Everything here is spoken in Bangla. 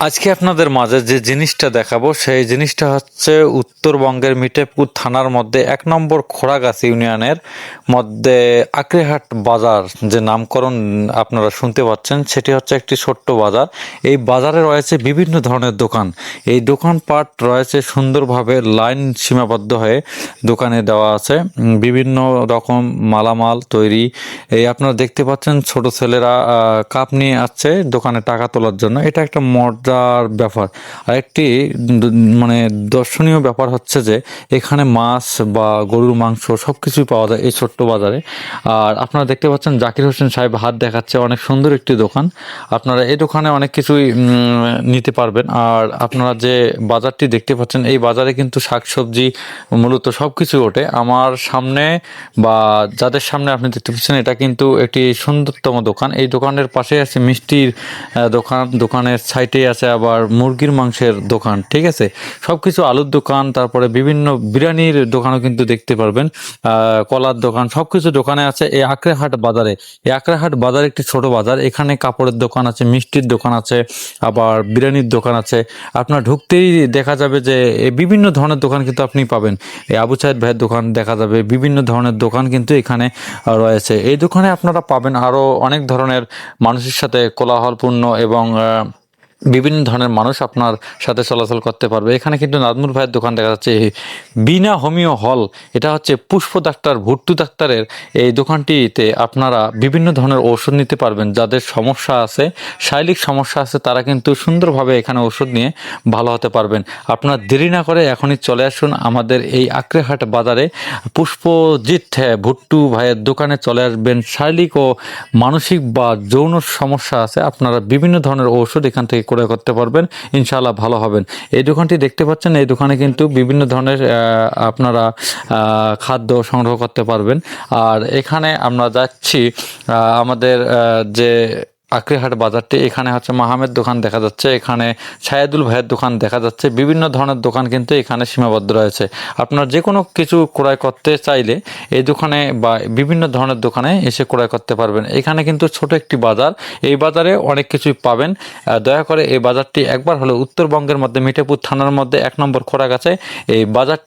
আজকে আপনাদের মাঝে যে জিনিসটা দেখাবো, সেই জিনিসটা হচ্ছে উত্তরবঙ্গের মিঠাপুর থানার মধ্যে এক নম্বর খোড়াগাছ ইউনিয়নের মধ্যে আকরিহাট বাজার, যে নামকরণ আপনারা শুনতে পাচ্ছেন, সেটি হচ্ছে একটি ছোট্ট বাজার। এই বাজারে রয়েছে বিভিন্ন ধরনের দোকান। এই দোকানপাট রয়েছে সুন্দরভাবে লাইন সীমাবদ্ধ হয়ে দোকানে দেওয়া আছে। বিভিন্ন রকম মালামাল তৈরি। এই আপনারা দেখতে পাচ্ছেন ছোট ছেলেরা কাপ নিয়ে আসছে দোকানে টাকা তোলার জন্য। এটা একটা মজার ব্যাপার। আর একটি মানে দর্শনীয় ব্যাপার হচ্ছে যে, এখানে মাছ বা গরুর মাংস সব কিছুই পাওয়া যায় এই ছোট্ট বাজারে। আর আপনারা দেখতে পাচ্ছেন জাকির হোসেন সাহেব হাত দেখাচ্ছে, অনেক সুন্দর একটি দোকান। আপনারা এই দোকানে অনেক কিছুই নিতে পারবেন। আর আপনারা যে বাজারটি দেখতে পাচ্ছেন, এই বাজারে কিন্তু শাকসবজি মূলত সব কিছু ওঠে। আমার সামনে বা যাদের সামনে আপনি দেখতে পাচ্ছেন, এটা কিন্তু একটি সুন্দরতম দোকান। এই দোকানের পাশে আছে মিষ্টির দোকান। দোকানের সাইডে আছে আবার মুরগির মাংসের দোকান, ঠিক আছে? সব কিছু আলুর দোকান, তারপরে বিভিন্ন বিরিয়ানির দোকানও কিন্তু দেখতে পারবেন কলার দোকান সব কিছু দোকানে আছে এই আকরাহাট বাজারে। এই আকরাহাট বাজার একটি ছোট বাজার, এখানে কাপড়ের দোকান আছে, মিষ্টির দোকান আছে, আবার বিরিয়ানির দোকান আছে। আপনার ঢুকতেই দেখা যাবে যে বিভিন্ন ধরনের দোকান কিন্তু আপনি পাবেন। এই আবু সাহেদ ভাইয়ের দোকান দেখা যাবে, বিভিন্ন ধরনের দোকান কিন্তু এখানে রয়েছে। এই দোকানে আপনারা পাবেন আরও অনেক ধরনের মানুষের সাথে কোলাহলপূর্ণ এবং বিভিন্ন ধরনের মানুষ আপনার সাথে চলাচল করতে পারবে। এখানে কিন্তু নাজমুল ভাইয়ের দোকান দেখা যাচ্ছে বিনা হোমিও হল। এটা হচ্ছে পুষ্প ডাক্তার ভুট্টু ডাক্তারের এই দোকানটিতে আপনারা বিভিন্ন ধরনের ওষুধ নিতে পারবেন। যাদের সমস্যা আছে শারীরিক সমস্যা আছে তারা কিন্তু সুন্দরভাবে এখানে ওষুধ নিয়ে ভালো হতে পারবেন। আপনার দেরি না করে এখনই চলে আসুন আমাদের এই আক্রেহাট বাজারে। পুষ্পজিৎ হ্যাঁ, ভুট্টু ভাইয়ের দোকানে চলে আসবেন। শারীরিক ও মানসিক বা যৌন সমস্যা আছে আপনারা বিভিন্ন ধরনের ওষুধ এখান থেকে ক্রয় করতে পারবেন, ইনশাআল্লাহ ভালো হবেন। এই দোকানটি দেখতে পাচ্ছেন, এই দোকানে কিন্তু বিভিন্ন ধরনের আপনারা খাদ্য সংগ্রহ করতে পারবেন। আর এখানে আমরা যাচ্ছি আমাদের যে আক্রিহাট বাজারটি, এখানে হচ্ছে মাহমেদ দোকান দেখা যাচ্ছে, এখানে সায়েদুল ভাইয়ের দোকান দেখা যাচ্ছে, বিভিন্ন ধরনের দোকান কিন্তু এখানে সীমাবদ্ধ রয়েছে। আপনার যে কোনো কিছু ক্রয় করতে চাইলে এই দোকানে বা বিভিন্ন ধরনের দোকানে এসে ক্রয় করতে পারবেন। এখানে কিন্তু ছোট একটি বাজার, এই বাজারে অনেক কিছুই পাবেন। দয়া করে এই বাজারটি একবার হলো উত্তরবঙ্গের মধ্যে, মিঠাপুর থানার মধ্যে এক নম্বর খোরাক আছে। এই বাজার